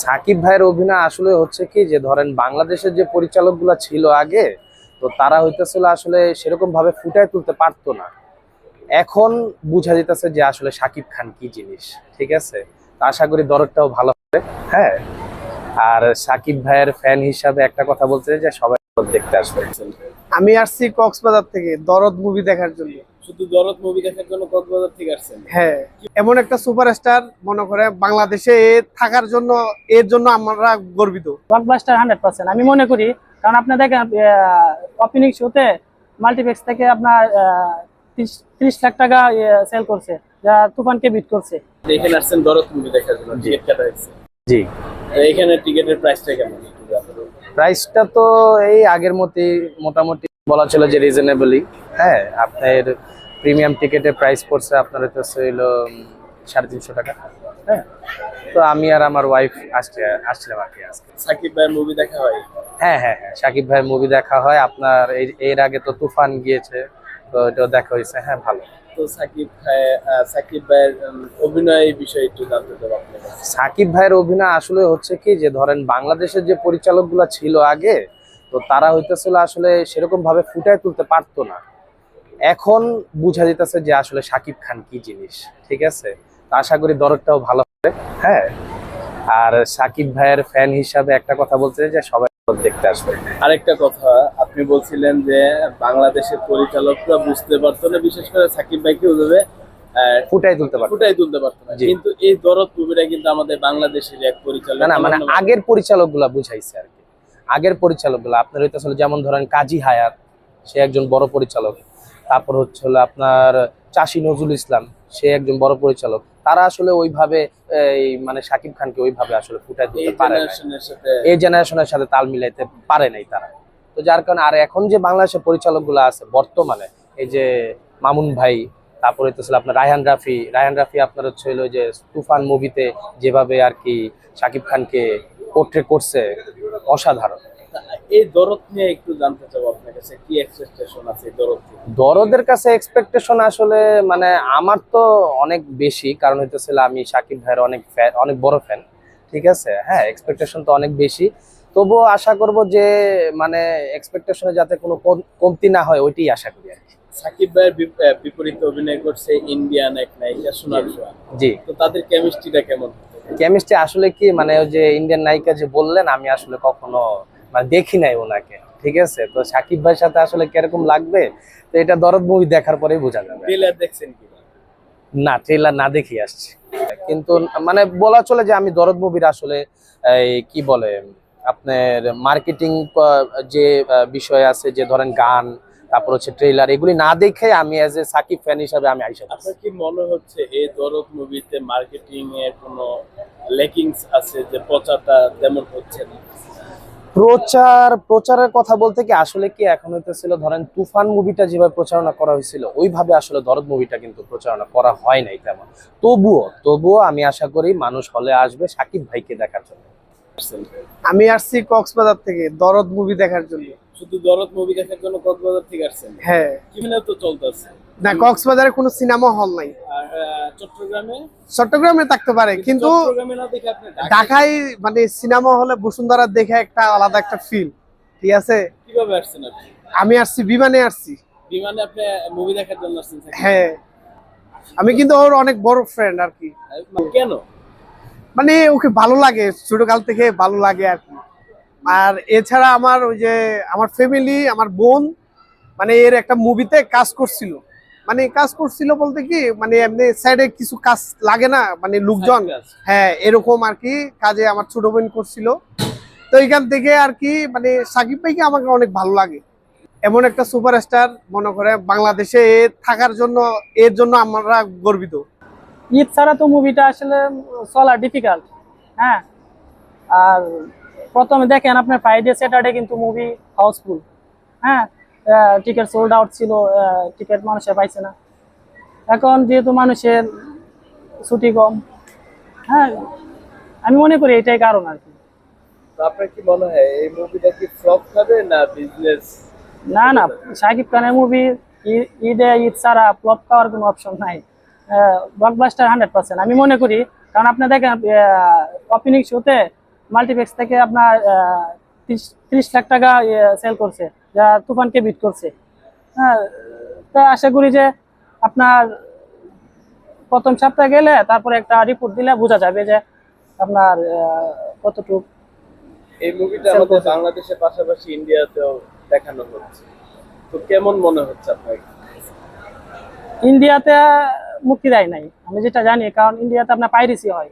সাকিব ভাইয়ের অভিনয় আসলে হচ্ছে কি যে, ধরেন বাংলাদেশের যে পরিচালকগুলো ছিল আগে, তো তারা হইতেছিল আসলে সেরকম ভাবে ফুটায় তুলতে পারতো না। এখন বুঝা যেতেছে যে আসলে সাকিব খান কি জিনিস, ঠিক আছে? আশা করি দরদটাও ভালো হবে হ্যাঁ? আর সাকিব ভাইয়ের ফ্যান হিসাবে একটা কথা বলতে যে সবাই দেখতে আসবে। আমি আসছি কক্সবাজার থেকে, দরদ মুভি দেখার জন্য। শুধু দরদ মুভি দেখার জন্য কক্সবাজার থেকে আসছেন? হ্যাঁ এমন একটা সুপারস্টার মনে করে বাংলাদেশে থাকার জন্য এর জন্য আমরা গর্বিত। ব্লকবাস্টার হান্ড্রেড পার্সেন্ট আমি মনে করি কারণ আপনি দেখেন ওপেনিং শোতে মাল্টিপ্লেক্স থেকে আপনার ত্রিশ লাখ টাকা সেল করছে যা তুফানকে বিট করছে। এখানে আসছেন দরদ মুভি দেখার জন্য টিকিট কাটা হয়েছে। জি। এখানে টিকিটের প্রাইসটা কেমন? প্রাইসটা তো এই আগের মতোই মোটামুটি বলা ছিল যে রিজনেবলি হ্যাঁ আপনার প্রিমিয়াম টিকেটের প্রাইস পড়ছে আপনার হচ্ছে হইল সাড়ে তিনশো টাকা। হ্যাঁ তো আমি আর আমার ওয়াইফ আসছে আসছিলাম আর কি আজকে। সাকিব ভাইয়ের মুভি দেখা হয়? হ্যাঁ হ্যাঁ হ্যাঁ সাকিব ভাইয়ের মুভি দেখা হয়। আপনার এই- এর আগে তো তুফান গিয়েছে তো এটাও দেখা হয়েছে। হ্যাঁ ভালো। তো সাকিব ভাই সাকিব ভাইয়ের অভিনয় বিষয়ে একটু জানতে চাবো আপনার সাকিব ভাইয়ের অভিনয় আসলে হচ্ছে কি যে ধরেন বাংলাদেশের যে পরিচালকগুলো ছিল আগে তো তারা হইতেছিল আসলে সেরকম ভাবে ফুটায় তুলতে পারতো না। এখন বুঝা যেতেছে যে আসলে সাকিব খান কি জিনিস ঠিক আছে? তো আশা করি দরদটাও ভালো হবে হ্যাঁ? আর সাকিব ভাইয়ের ফ্যান হিসাবে একটা কথা বলতে যে সবাই দেখতে আসবে। আরেকটা কথা আপনি বলছিলেন যে বাংলাদেশের পরিচালকরা বুঝতে পারতো না বিশেষ করে সাকিব ভাইকে ওইভাবে ফুটাই তুলতে পারতো ফুটাই তুলতে পারতো না। কিন্তু এই দরদ মুভিটা কিন্তু আমাদের বাংলাদেশের এক পরিচালক না মানে আগের পরিচালকগুলা বুঝাইছে আর কি। আগের পরিচালকগুলা আপনার হইতেছিল যেমন ধরেন কাজী হায়াত সে একজন বড় পরিচালক। তারপর হচ্ছে হলো আপনার চাষি নজরুল ইসলাম সে একজন বড় পরিচালক। তারা আসলে ওইভাবে এই মানে সাকিব খানকে ওইভাবে আসলে ফুটাই দিতে পারে জেনারেশনের সাথে এই জেনারেশনের সাথে তাল মিলাইতে পারে নাই তারা। তো যার কারণে আর এখন যে বাংলাদেশের পরিচালকগুলো আছে বর্তমানে এই যে মামুন ভাই তারপরে তো ছিল আপনার রায়হান রাফি রায়হান রাফি আপনার হচ্ছে হলো যে তুফান মুভিতে যেভাবে আর কি সাকিব খানকে পোর্ট্রে করছে অসাধারণ। এই দরদ নিয়ে একটু জানতে চাবো আপনার কাছে কি এক্সপেকটেশন আছে দরদ দরদের কাছে এক্সপেকটেশন আসলে মানে আমার তো অনেক বেশি কারণ হইতেছিল আমি সাকিব ভাইয়ের অনেক অনেক বড় ফ্যান ঠিক আছে? হ্যাঁ এক্সপেকটেশন তো অনেক বেশি। তবুও আশা করব যে মানে এক্সপেকটেশনে যাতে কোনো কম- কমতি না হয় ওইটাই আশা করি আর কি। সাকিব ভাইয়ের বিপ- বিপরীতে অভিনয় করছে ইন্ডিয়ান এক নায়িকা সোনার জি। তো তাদের কেমিস্ট্রিটা কেমন? কেমিস্ট্রি আসলে কি মানে ওই যে ইন্ডিয়ান নায়িকা যে বললেন আমি আসলে কখনো মানে দেখি নাই ওনাকে ঠিক আছে? তো সাকিব ভাইয়ের সাথে আসলে কীরকম লাগবে? তো এটা দরদ মুভি দেখার পরেই বোঝা যাবে। ট্রেলার দেখছেন কি? না ট্রেলার না দেখি আসছি। কিন্তু মানে বলা চলে যে আমি দরদ মুভির আসলে এই কি বলে আপনার মার্কেটিং যে বিষয় আছে যে ধরেন গান তারপর হচ্ছে ট্রেলার এগুলি না দেখে আমি অ্যাজ এ সাকিব ফ্যান হিসাবে আমি আইসা। আপনার কি মনে হচ্ছে এই দরদ মুভিতে মার্কেটিং এর কোনো লেকিংস আছে যে প্রচারটা তেমন হচ্ছে না? প্রচার প্রচারের কথা বলতে কি আসলে কি এখন হইতেছিল ধরেন তুফান মুভিটা যেভাবে প্রচারণা করা হয়েছিল ওইভাবে আসলে দরদ মুভিটা কিন্তু প্রচারণা করা হয় নাই তেমন। তবুও তবুও আমি আশা করি মানুষ হলে আসবে সাকিব ভাইকে দেখার জন্য। আমি আসছি কক্সবাজার থেকে দরদ মুভি দেখার জন্য। শুধু দরদ মুভি দেখার জন্য কক্সবাজার থেকে আসছেন? হ্যাঁ। কীভাবে তো চলতেছে না কক্সবাজারে কোনো সিনেমা হল নাই। চট্টগ্রামে? চট্টগ্রামে থাকতে পারে কিন্তু চট্টগ্রামে না দেখে আপনি ঢাকায় ঢাকায় মানে সিনেমা হলে বসুন্ধরা দেখে একটা আলাদা একটা ফিল ঠিক আছে? কীভাবে আসছেন আপনি? আমি আসছি বিমানে আসছি। বিমানে আপনি মুভি দেখার জন্য আসছেন হ্যাঁ। আমি কিন্তু ওর অনেক বড় ফ্রেন্ড আর কি। কেন? মানে ওকে ভালো লাগে ছোটকাল থেকে ভালো লাগে আর কি। আর এছাড়া আমার ওই যে আমার ফ্যামিলি আমার বোন মানে এর একটা মুভিতে কাজ করছিল। মানে কাজ করছিল বলতে কি মানে এমনি সাইডে কিছু কাজ লাগে না মানে লোকজন। কাজ। হ্যাঁ এরকম আর কি কাজে আমার ছোট বোন করছিল। তো এখান থেকে আর কি মানে সাকিব ভাইকে আমাকে অনেক ভালো লাগে। এমন একটা সুপারস্টার মনে করে বাংলাদেশে থাকার জন্য এর জন্য আমরা গর্বিত। ঈদ ছাড়া তো মুভিটা আসলে চলা ডিফিকাল্ট হ্যাঁ? আর প্রথমে দেখেন আপনার ফ্রাইডে স্যাটারডে কিন্তু মুভি হাউসফুল হ্যাঁ টিকিট সোল্ড আউট ছিল টিকিট মানুষে পাইছে না। এখন যেহেতু মানুষের ছুটি কম হ্যাঁ আমি মনে করি এটাই কারণ আর কি। আপনার কি মনে হয় এই মুভিটা কি ফ্লপ খাবে না বিজনেস না না শাকিব খানের মুভি ঈদে ঈদ ছাড়া ফ্লপ খাওয়ার কোনো অপশন নাই। ব্লকবাস্টার হান্ড্রেড পার্সেন্ট আমি মনে করি কারণ আপনি দেখেন ওপেনিং শোতে মাল্টিপ্লেক্স থেকে আপনার ত্রিশ ত্রিশ লাখ টাকা সেল করছে যা তুফানকে বিট করছে। হ্যাঁ তা আশা করি যে আপনার প্রথম সপ্তাহে গেলে তারপরে একটা রিপোর্ট দিলে বোঝা যাবে যে আপনার কতটুকু এই মুভিটা আমাদের বাংলাদেশের পাশাপাশি ইন্ডিয়াতেও দেখানো হচ্ছে। তো কেমন মনে হচ্ছে আপনার? ইন্ডিয়াতে মুক্তি দেয় নাই। আমি যেটা জানি কারণ ইন্ডিয়াতে আপনার পাইরেসি হয়।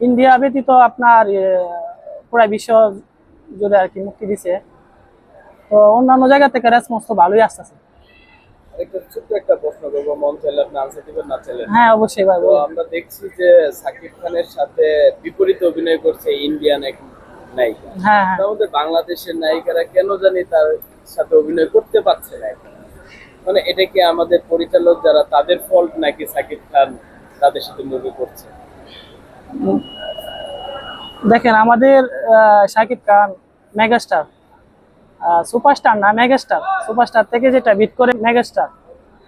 ইন্ডিয়া ব্যতীত আপনার পুরা বিশ্ব জুড়ে আর কি মুক্তি দিছে। তো অন্যান্য জায়গা থেকে রেসপন্স তো ভালোই আসতেছে। একটা প্রশ্ন মন না হ্যাঁ অবশ্যই ভাই আমরা দেখছি যে সাকিব খানের সাথে বিপরীতে অভিনয় করছে ইন্ডিয়ান এক নায়িকা। হ্যাঁ হ্যাঁ। মধ্যে বাংলাদেশের নায়িকারা কেন জানি তার সাথে অভিনয় করতে পারছে না মানে এটা কি আমাদের পরিচালক যারা তাদের ফল্ট নাকি সাকিব খান তাদের সাথে মুভি করছে? দেখেন, আমাদের শাকিব খান মেগাস্টার। সুপারস্টার না, মেগাস্টার। সুপারস্টার থেকে যেটা বিট করে মেগাস্টার।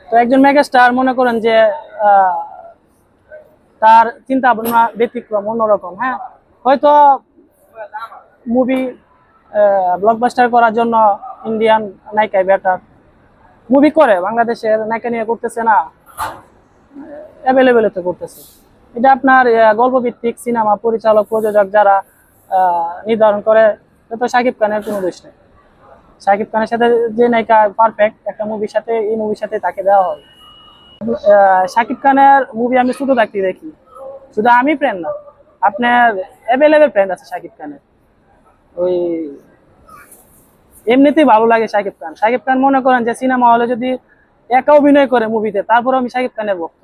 তো একজন মেগাস্টার মনে করেন যে তার চিন্তা ভাবনা ব্যতিক্রম অন্যরকম হ্যাঁ? হয়তো মুভি ব্লকবাস্টার করার জন্য ইন্ডিয়ান নায়িকায় বেটার মুভি করে, বাংলাদেশের নায়িকা নিয়ে করতেছে না। অ্যাভেলেবেল তো করতেছে। এটা আপনার গল্পভিত্তিক সিনেমা পরিচালক প্রযোজক যারা নির্ধারণ করে তো শাকিব খানের কোনো দোষ নেই। শাকিব খানের সাথে যে নায়িকা পারফেক্ট একটা মুভির সাথে এই মুভির সাথে তাকে দেওয়া আহ, শাকিব খানের মুভি আমি ছোট থাকতে দেখি। শুধু আমি ফ্রেন্ড না আপনার অ্যাভেলেবেল ফ্রেন্ড আছে শাকিব খানের। ওই এমনিতেই ভালো লাগে শাকিব খান। শাকিব খান মনে করেন যে সিনেমা হলে যদি একা অভিনয় করে মুভিতে তারপরে আমি শাকিব খানের ভক্ত।